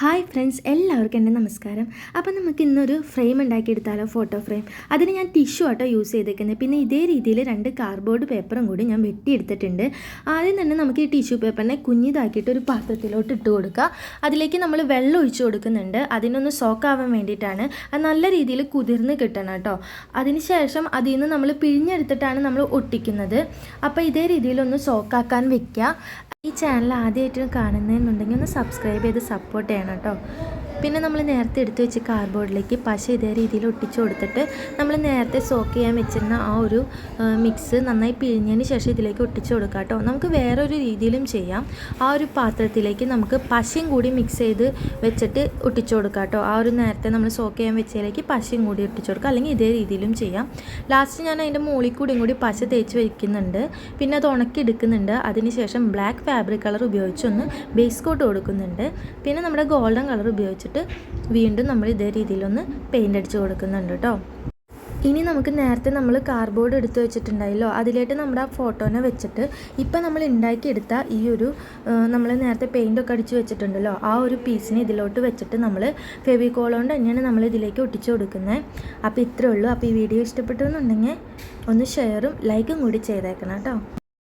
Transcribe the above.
Hi friends എല്ലാവർക്കും എന്റെ നമസ്കാരം. അപ്പോൾ നമുക്ക് ഇന്നൊരു ഫ്രെയിം ഉണ്ടാക്കിയെടുത്താലോ ഫോട്ടോ ഫ്രെയിം. അതിന് ഞാൻ ടിഷ്യൂ ആട്ടോ യൂസ് ചെയ്തേക്കുന്നത്. പിന്നെ ഇതേ രീതിയിൽ രണ്ട് കാർഡ്ബോർഡ് പേപ്പറും കൂടി ഞാൻ വെട്ടിയെടുത്തിട്ടുണ്ട്. ആദ്യം തന്നെ നമുക്ക് ഈ ടിഷ്യൂ പേപ്പറിനെ കുഞ്ഞിതാക്കിയിട്ട് ഒരു പാത്രത്തിലോട്ട് ഇട്ട് കൊടുക്കുക. അതിലേക്ക് നമ്മൾ വെള്ളം ഒഴിച്ച് കൊടുക്കുന്നുണ്ട്. അതിനൊന്ന് സോക്കാവാൻ വേണ്ടിയിട്ടാണ്. അത് നല്ല രീതിയിൽ കുതിർന്ന് കിട്ടണം കേട്ടോ. അതിനുശേഷം അതിൽ നിന്ന് നമ്മൾ പിഴിഞ്ഞെടുത്തിട്ടാണ് നമ്മൾ ഒട്ടിക്കുന്നത്. അപ്പോൾ ഇതേ രീതിയിലൊന്ന് സോക്കാക്കാൻ വെക്കുക. ഈ ചാനൽ ആദ്യമായിട്ട് കാണുന്നതെന്നുണ്ടെങ്കിൽ ഒന്ന് സബ്സ്ക്രൈബ് ചെയ്ത് സപ്പോർട്ട് ചെയ്യണം കേട്ടോ. പിന്നെ നമ്മൾ നേരത്തെ എടുത്തു വെച്ച് കാർഡ്ബോർഡിലേക്ക് പശ ഇതേ രീതിയിൽ ഒട്ടിച്ചു കൊടുത്തിട്ട് നമ്മൾ നേരത്തെ സോക്ക് ചെയ്യാൻ വെച്ചിരുന്ന ആ ഒരു മിക്സ് നന്നായി പിഴിഞ്ഞതിന് ശേഷം ഇതിലേക്ക് ഒട്ടിച്ചു കൊടുക്കുക കേട്ടോ. നമുക്ക് വേറൊരു രീതിയിലും ചെയ്യാം. ആ ഒരു പാത്രത്തിലേക്ക് നമുക്ക് പശയും കൂടി മിക്സ് ചെയ്ത് വെച്ചിട്ട് ഒട്ടിച്ചു കൊടുക്കുക കേട്ടോ. ആ ഒരു നേരത്തെ നമ്മൾ സോക്ക് ചെയ്യാൻ വെച്ചതിലേക്ക് പശയും കൂടി ഒട്ടിച്ചു കൊടുക്കുക അല്ലെങ്കിൽ ഇതേ രീതിയിലും ചെയ്യാം. ലാസ്റ്റ് ഞാൻ അതിന്റെ മുകളിൽ കൂടിയും കൂടി പശ തേച്ച് വയ്ക്കുന്നുണ്ട് പിന്നെ അത് ഉണക്കി എടുക്കുന്നുണ്ട് അതിനുശേഷം ബ്ലാക്ക് ഫാബ്രിക് കളർ ഉപയോഗിച്ചൊന്ന് ബേസ് കോട്ട് കൊടുക്കുന്നുണ്ട്. പിന്നെ നമ്മുടെ ഗോൾഡൻ കളർ ഉപയോഗിച്ചിട്ട് വീണ്ടും നമ്മൾ ഇതേ രീതിയിലൊന്ന് പെയിന്റ് അടിച്ച് കൊടുക്കുന്നുണ്ട് കേട്ടോ ഇനി നമുക്ക് നേരത്തെ നമ്മൾ കാർഡ്ബോർഡ് എടുത്ത് വെച്ചിട്ടുണ്ടായല്ലോ അതിലേക്ക് നമ്മുടെ ആ ഫോട്ടോനെ വെച്ചിട്ട് ഇപ്പം നമ്മൾ ഉണ്ടാക്കിയെടുത്ത ഈ ഒരു നമ്മൾ നേരത്തെ പെയിന്റൊക്കെ അടിച്ച് വെച്ചിട്ടുണ്ടല്ലോ ആ ഒരു പീസിനെ ഇതിലോട്ട് വെച്ചിട്ട് നമ്മൾ ഫെവിക്കോളോണ്ട് തന്നെയാണ് നമ്മൾ ഇതിലേക്ക് ഒട്ടിച്ചു കൊടുക്കുന്നത് അപ്പോൾ ഇത്രയേ ഉള്ളൂ. അപ്പോൾ ഈ വീഡിയോ ഇഷ്ടപ്പെട്ടു എന്നുണ്ടെങ്കിൽ ഒന്ന് ഷെയറും ലൈക്കും കൂടി ചെയ്തേക്കണം കേട്ടോ